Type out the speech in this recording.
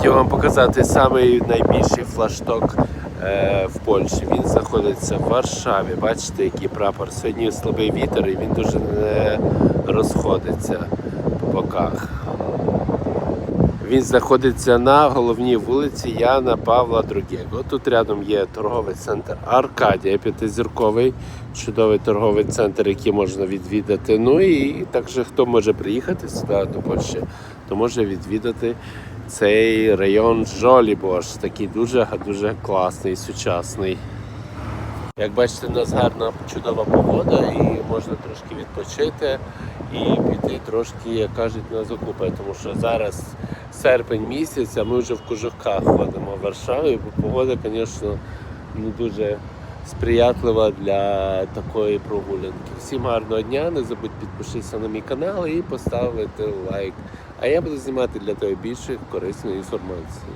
Хотів вам показати самий найбільший флашток е, в Польщі. Він знаходиться в Варшаві. Бачите, який прапор. Сьогодні слабий вітер і він дуже не розходиться по боках. Він знаходиться на головній вулиці Яна Павла II. Тут рядом є торговий центр Аркадія, п'ятизірковий, чудовий торговий центр, який можна відвідати. Ну і також хто може приїхати сюди до Польщі, то може відвідати цей район Жолібош, такий дуже дуже класний, сучасний. Як бачите, у нас гарна чудова погода і можна трошки відпочити і піти трошки, як кажуть, на закупи. Тому що зараз серпень місяць, а ми вже в кожухах ходимо в Варшаві, бо погода, звісно, не дуже сприятлива для такої прогулянки. Всім гарного дня, не забудь підпишитися на мій канал і поставити лайк. А я буду знімати для тебе більше корисної інформації.